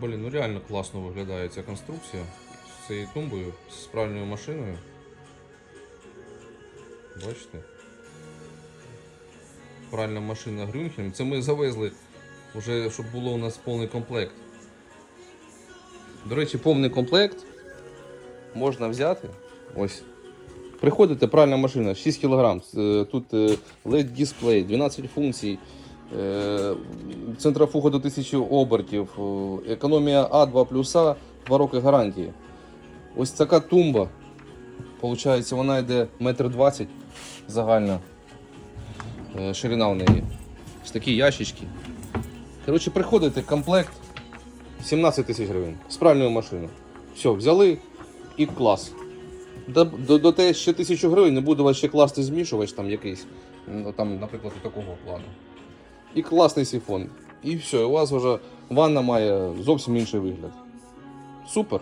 Блін, ну реально класно виглядає ця конструкція з цією тумбою, з пральною машиною. Бачите? Пральна машина Грюнхельм. Це ми завезли, вже, щоб було у нас повний комплект. До речі, повний комплект можна взяти. Ось. Приходите, пральна машина, 6 кг. Тут е, LED дисплей, 12 функцій, е, центрофуга до 1000 обертів, е, економія А2 плюса, 2 роки гарантії. Ось така тумба. Получається, вона йде 1,20 м загальна е, ширина в неї. Ось такі ящички. Коротше, приходите, комплект 17 тисяч гривень з пральною машиною. Все, взяли і клас. До, до, до те ще тисячу гривень не буде вас ще класти змішувач там якийсь. Там, наприклад, такого плану. І класний сифон. І все, у вас вже ванна має зовсім інший вигляд. Супер.